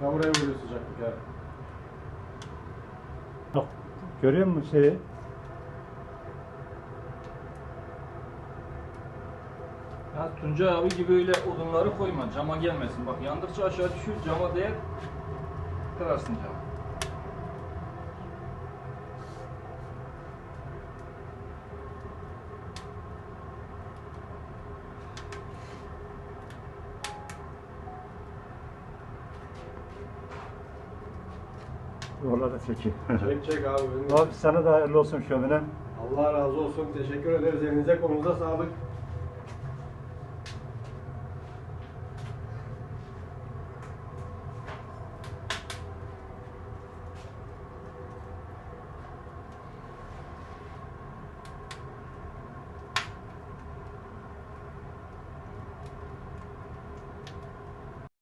Ha buraya vuruyor sıcaklık ya. Bak görüyor musun şeyi? Ya Tuncay abi gibi öyle odunları koyma. Cama gelmesin. Bak yandıkça aşağı düşür. Cama değer. Kırarsın camı. Oralarda çekeyim. Çek çek abi. benim Abi sana da hayırlı olsun şömine. Allah razı olsun. Teşekkür ederiz. Elinize kolunuza sağlık.